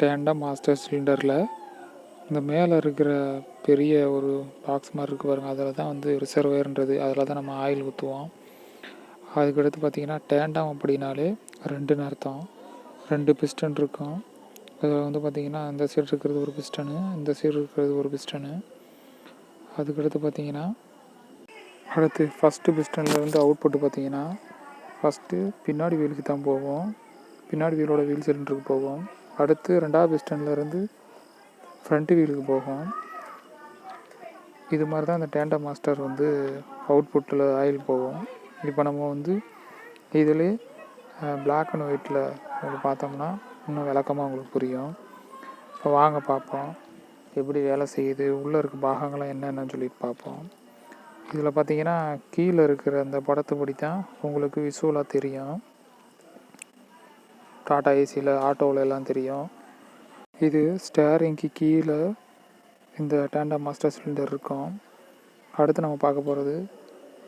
டேண்டாக master சிலிண்டரில். இந்த மேலே இருக்கிற பெரிய ஒரு பாக்ஸ் மாதிரி இருக்குது பாருங்கள் அதில் தான் வந்து ரிசர்வேர்ன்றது அதில் தான் நம்ம ஆயில் ஊற்றுவோம் அதுக்கடுத்து பார்த்திங்கன்னா டேண்டாம் அப்படின்னாலே ரெண்டுன்னு அர்த்தம் ரெண்டு பிஸ்டன் இருக்கும். அதில் வந்து பார்த்திங்கன்னா இந்த சைடு இருக்கிறது ஒரு பிஸ்டனு இந்த சைடு இருக்கிறது ஒரு பிஸ்டனு அதுக்கடுத்து பார்த்திங்கன்னா அடுத்து ஃபஸ்ட்டு பிஸ்டன்லேருந்து அவுட்புட்டு பார்த்தீங்கன்னா ஃபஸ்ட்டு பின்னாடி வீலுக்கு தான் போவோம். பின்னாடி வீலோட வீல் சிலிண்டருக்கு போவோம். அடுத்து ரெண்டாவது பிஸ்டன்லேருந்து ஃப்ரண்ட் வீலுக்கு போகும் இது மாதிரி தான் இந்த டேண்டா மாஸ்டர் வந்து அவுட்புட்டில் ஆயில் போகும். இப்போ நம்ம வந்து இதிலே பிளாக் அண்ட் ஒயிட்டில் உங்களுக்கு பார்த்தோம்னா இன்னும் விளக்கமாக உங்களுக்கு புரியும். இப்போ வாங்க பார்ப்போம். எப்படி வேலை செய்யுது உள்ளே இருக்க பாகங்கள்லாம் என்னென்னு சொல்லிட்டு பார்ப்போம். இதில் பார்த்தீங்கன்னா கீழே இருக்கிற அந்த படத்துப்படி தான் உங்களுக்கு விசுவலாக தெரியும். டாடா ஏசியில் ஆட்டோவில் எல்லாம் தெரியும். இது ஸ்டேரிங்க்கு கீழே இந்த டேண்டா மாஸ்டர் சிலிண்டர் இருக்கும். அடுத்து நம்ம பார்க்க போகிறது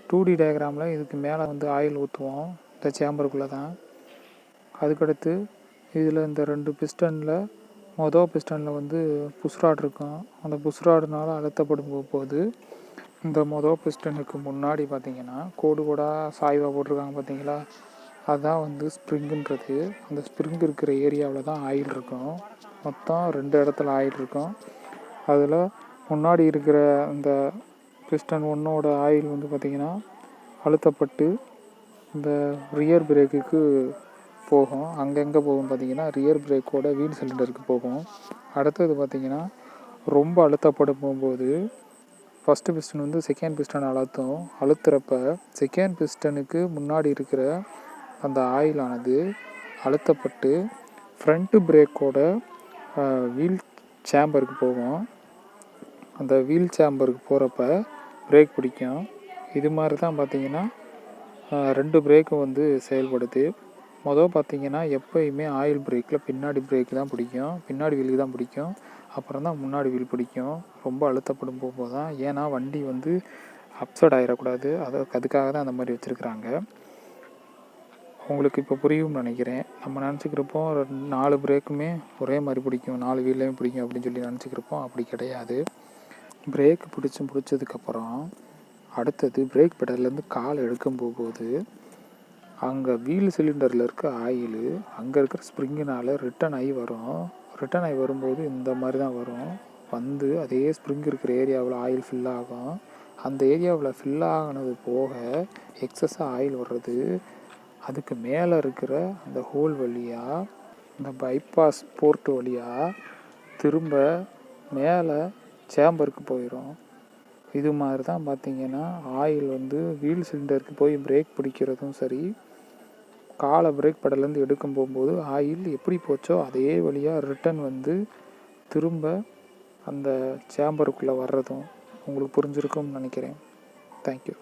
டூ டி டயக்ராமில் இதுக்கு மேலே வந்து ஆயில் ஊற்றுவோம் இந்த சேம்பருக்குள்ளே தான். அதுக்கடுத்து இதில் இந்த ரெண்டு பிஸ்டனில் மொதல் பிஸ்டனில் வந்து புஷ்ராட் இருக்கும். அந்த புஷ்ராடுனால அழுத்தப்படும் போது இந்த மொதல் பிஸ்டனுக்கு முன்னாடி பார்த்திங்கன்னா கோடு கோடாக சாய்வாக போட்டிருக்காங்க பார்த்தீங்களா அதுதான் வந்து ஸ்ப்ரிங்குன்றது அந்த ஸ்ப்ரிங் இருக்கிற ஏரியாவில் தான் ஆயில் இருக்கும். மொத்தம் ரெண்டு இடத்துல ஆயில் இருக்கும். அதில் முன்னாடி இருக்கிற அந்த பிஸ்டன் ஒன்னோட ஆயில் வந்து பார்த்திங்கன்னா அழுத்தப்பட்டு இந்த ரியர் பிரேக்குக்கு போகும். அங்கங்கே போகும் பார்த்தீங்கன்னா ரியர் பிரேக்கோட வீல் சிலிண்டருக்கு போகும். அடுத்தது பார்த்திங்கன்னா ரொம்ப அழுத்தப்படும் போகும்போது ஃபஸ்ட்டு பிஸ்டன் வந்து செகண்ட் பிஸ்டன் அழுத்தும். அழுத்துறப்ப செகண்ட் பிஸ்டனுக்கு முன்னாடி இருக்கிற அந்த ஆயிலானது அழுத்தப்பட்டு ஃப்ரண்ட்டு பிரேக்கோட வீல் சேம்பருக்கு போகும். அந்த வீல் சேம்பருக்கு போகிறப்ப பிரேக் பிடிக்கும். இது மாதிரி தான் பார்த்திங்கன்னா ரெண்டு பிரேக்கும் வந்து செயல்படுது. மொதல் பார்த்தீங்கன்னா எப்போயுமே ஆயில் பிரேக்கில் பின்னாடி பிரேக்கு தான் பிடிக்கும். பின்னாடி வீலுக்கு தான் பிடிக்கும். அப்புறம் தான் முன்னாடி வீல் பிடிக்கும். ரொம்ப அழுத்தப்படும் போகும்போது தான் ஏன்னா வண்டி வந்து அப்செட் ஆகிடக்கூடாது அதை அதுக்காக தான் அந்த மாதிரி வச்சுருக்குறாங்க. உங்களுக்கு இப்போ புரியும்னு நினைக்கிறேன். நம்ம நினச்சிக்கிறப்போ நாலு பிரேக்குமே ஒரே மாதிரி பிடிக்கும். நாலு வீல்லையும் பிடிக்கும் அப்படின்னு சொல்லி நினச்சிக்கிறப்போ அப்படி கிடையாது. பிரேக் பிடிச்சி பிடிச்சதுக்கப்புறம் அடுத்தது பிரேக் பெடல்லேருந்து கால் எடுக்கும் போகும்போது அங்கே வீல் சிலிண்டரில் இருக்க ஆயில் அங்கே இருக்கிற ஸ்ப்ரிங்கினால் ரிட்டன் ஆகி வரும். ரிட்டன் ஆகி வரும்போது இந்த மாதிரி தான் வரும். வந்து அதே ஸ்ப்ரிங் இருக்கிற ஏரியாவில் ஆயில் ஃபில் ஆகும். அந்த ஏரியாவில் ஃபில் ஆகினது போக எக்ஸஸாக ஆயில் வர்றது அதுக்கு மேலே இருக்கிற அந்த ஹோல் வழியாக இந்த பைபாஸ் போர்ட்டு வழியாக திரும்ப மேலே சேம்பருக்கு போயிடும் இது மாதிரி தான் பார்த்திங்கன்னா ஆயில் வந்து வீல் சிலிண்டருக்கு போய் பிரேக் பிடிக்கிறதும் சரி காலை பிரேக் படலேருந்து எடுக்கும் போகும்போது ஆயில் எப்படி போச்சோ அதே வழியாக ரிட்டன் வந்து திரும்ப அந்த சேம்பருக்குள்ளே வர்றதும் உங்களுக்கு புரிஞ்சிருக்கும்னு நினைக்கிறேன். தேங்க்யூ